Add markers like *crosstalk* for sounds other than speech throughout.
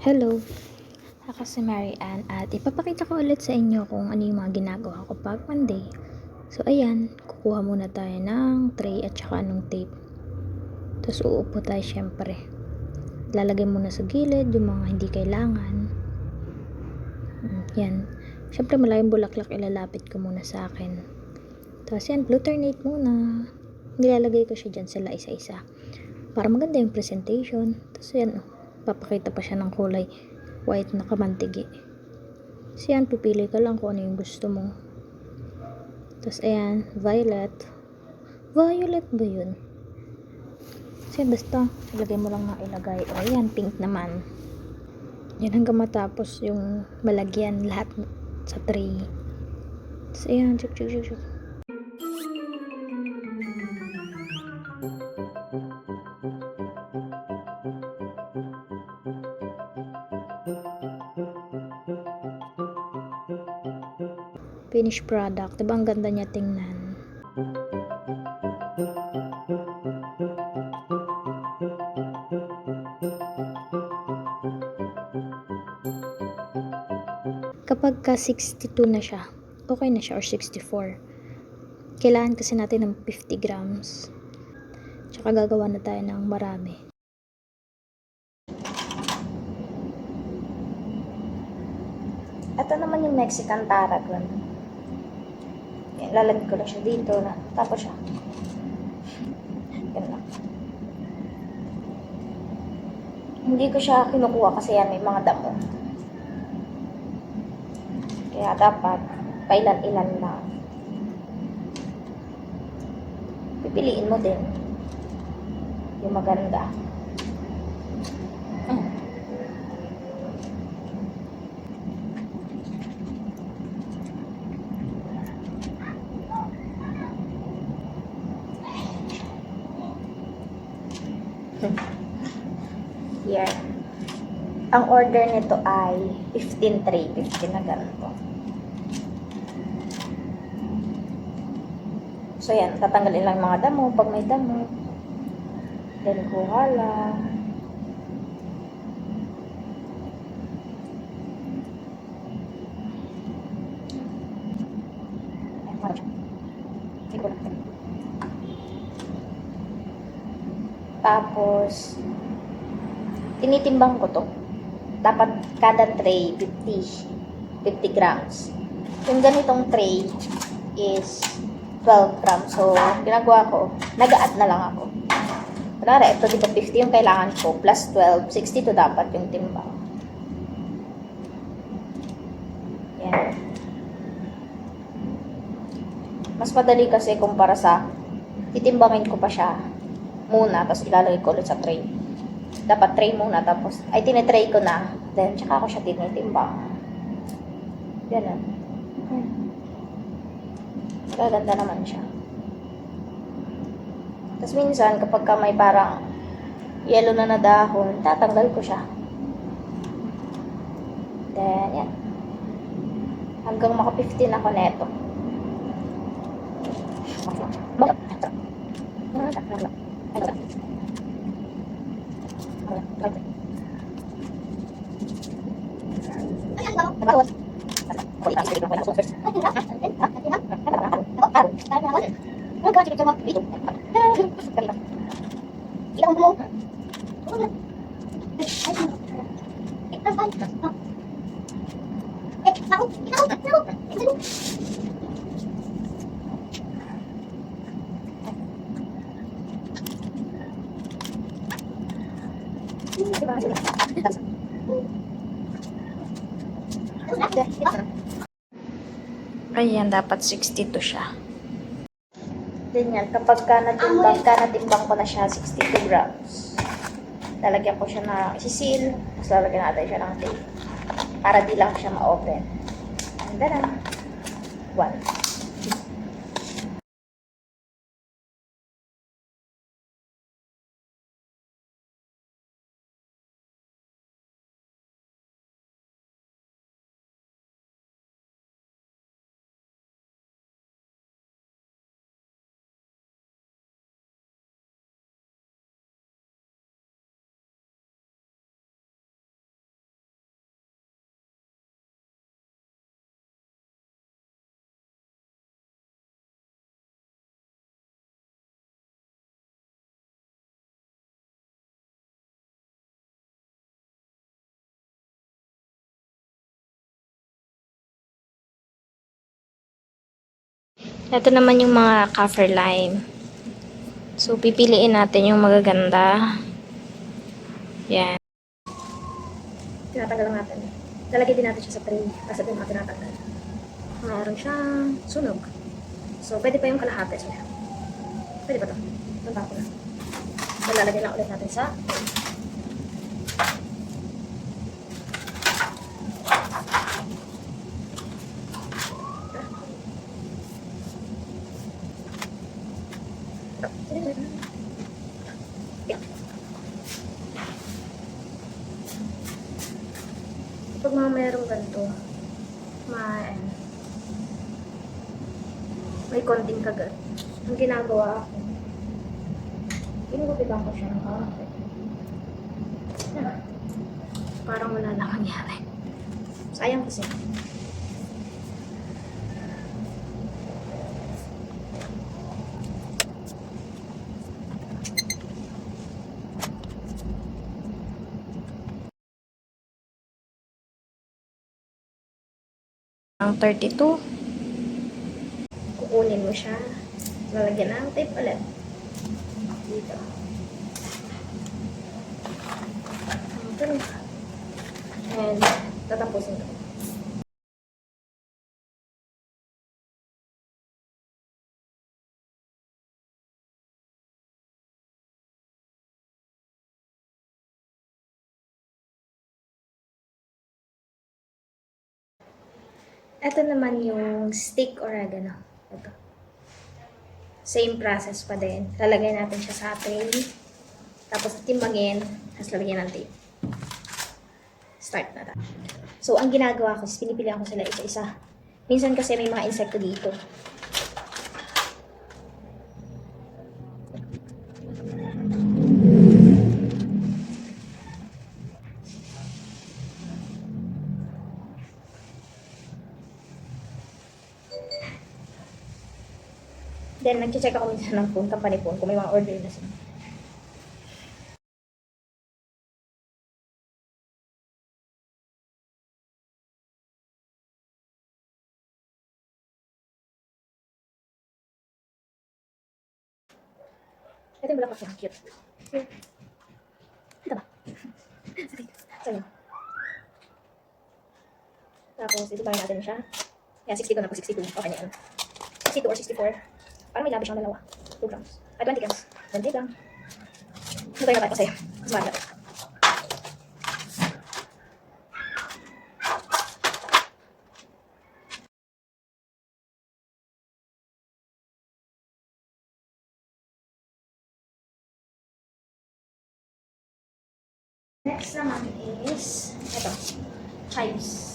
Hello, ako si Mary Ann at ipapakita ko ulit sa inyo kung ano yung mga ginagawa ko pag Monday. So ayan, kukuha muna tayo ng tray at saka ng tape. Tapos uupo tayo syempre. Lalagay muna sa gilid yung mga hindi kailangan. Mm, Yan. Syempre malayong bulaklak ilalapit ko muna sa akin. Tapos yan, glutarnate muna. Nilalagay ko siya dyan sila isa-isa. Para maganda yung presentation. Tapos yan, oh, papakita pa siya ng kulay white na kamantigi. So yan, pipili ka lang kung ano yung gusto mo. Tapos ayan, violet. Violet ba yun? Kasi basta, ilagay mo lang na ilagay. O ayan, pink naman. Yan hanggang matapos yung malagyan lahat sa tray. Tapos ayan, chuk chuk chuk chuk. Finished product. Diba ang ganda niya tingnan? Kapag ka 62 na siya, okay na siya or 64. Kailangan kasi natin ng 50 grams. Tsaka gagawa na tayo ng marami. Ito naman yung Mexican tarragon. Lalagay ko lang siya dito na. Tapos siya. Yan lang. Hindi ko siya kinukuha kasi yan may mga damo. Kaya dapat pailan-ilan lang. Pipiliin mo din yung maganda. Ang order nito ay 15 tray, 15 na ganito. So yan, tatanggalin lang mga damo pag may damo. Then kuha lang. Tapos, tinitimbang ko to. Dapat kada tray, 50. 50 grams. Yung ganitong tray is 12 grams. So, ginagawa ko, nag-add na lang ako. Kunwari, ito dito 50 yung kailangan ko, plus 12, 62 dapat yung timbang. Yan. Mas madali kasi kumpara sa titimbangin ko pa siya muna, tapos ilalagay ko ulit sa tray. Dapat tray muna, tapos, ay tinitray ko na, then, tsaka ko siya tinitimbang. Ganun. Hmm. Gaganda naman siya. Tapos minsan, kapag ka may parang yellow na na dahon, tatanggal ko siya. Then, yan. Hanggang maka 15 ako neto. Ayan, dapat 62 siya. Then yan, kapag ka natimbang, ka natimbang ko na siya, 62 grams. Lalagyan ko siya ng isisil, tapos lalagyan natin siya ng tape. Para di lang siya ma-open. And then, one. Ito naman yung mga kaffir lime. So, pipiliin natin yung magaganda. Yan. Tinatanggal lang natin. Lalagay din natin siya sa tray. Kasi ito yung mga tinatanggal. Mayroon siyang sunog. So, pwede pa yung kalahati. So, pwede ba ito? Tanda ko na. So, lalagay lang ulit natin sa Pag mga merong ganito, may, may konting kagat. Ang ginagawa ko, inugupitan ko siya ng kaunti. Parang wala lang nangyari. Sayang kasi. Ang 32. Kukunin mo siya. Lalagyan ng tape ulit. Dito. Ito na. And tatapusin ko. Ito naman yung stick oregano. Ito. Same process pa din. Lalagay natin siya sa tray. Tapos timbangin. Tapos lalagyan ng tape. Start na tayo. So, ang ginagawa ko is pinipilihan ko sila isa-isa. Minsan kasi may mga insekto dito. Nag-check ako minsan ng phone, company phone, kung may mga order na sila. Ito yung black niya, cute. Here. Ito ba? *laughs* Sa'yo. Tapos, ito natin siya. Yan, 62 na po, 62. Okay na yan. 62 or 64. Parang may labi siyang dalawa. 2 grams. Ay, 20 grams. 20 grams. Ano tayo na tayo masaya? Mas natin. Next naman is, ito, chives.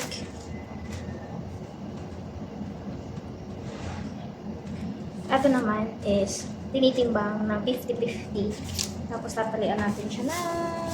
Garlic. Ito naman is tinitimbang ng 50-50. Tapos tatalian natin siya ng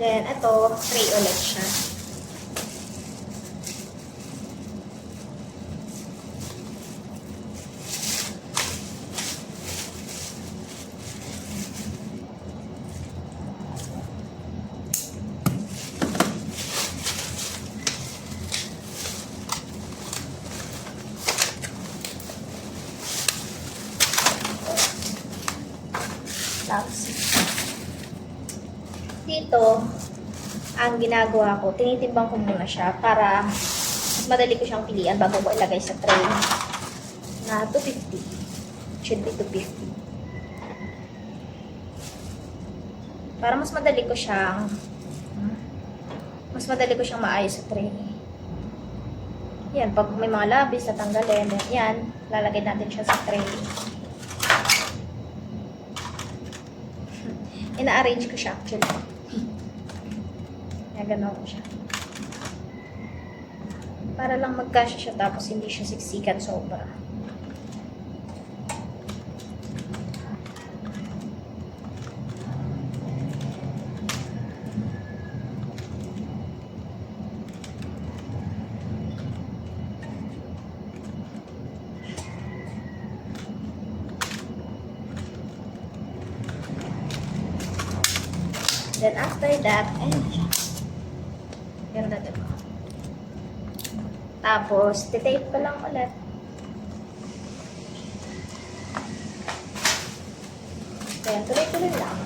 Then, ito, tray ulit siya. Tapos, dito, ang ginagawa ko, tinitimbang ko muna siya para madali ko siyang pilian bago ko ilagay sa tray na 250. Should be 250. Para mas madali ko siyang mas madali ko siyang maayos sa tray. Yan, pag may mga labis na tanggalin, yan, lalagay natin siya sa tray. *laughs* Ina-arrange ko siya actually. Gano'n ko siya. Para lang magkasya siya tapos hindi siya siksikan sobra. Then after that, ayun natin mo. Tapos, titape ko lang ulit. Kaya tuloy-tuloy lang.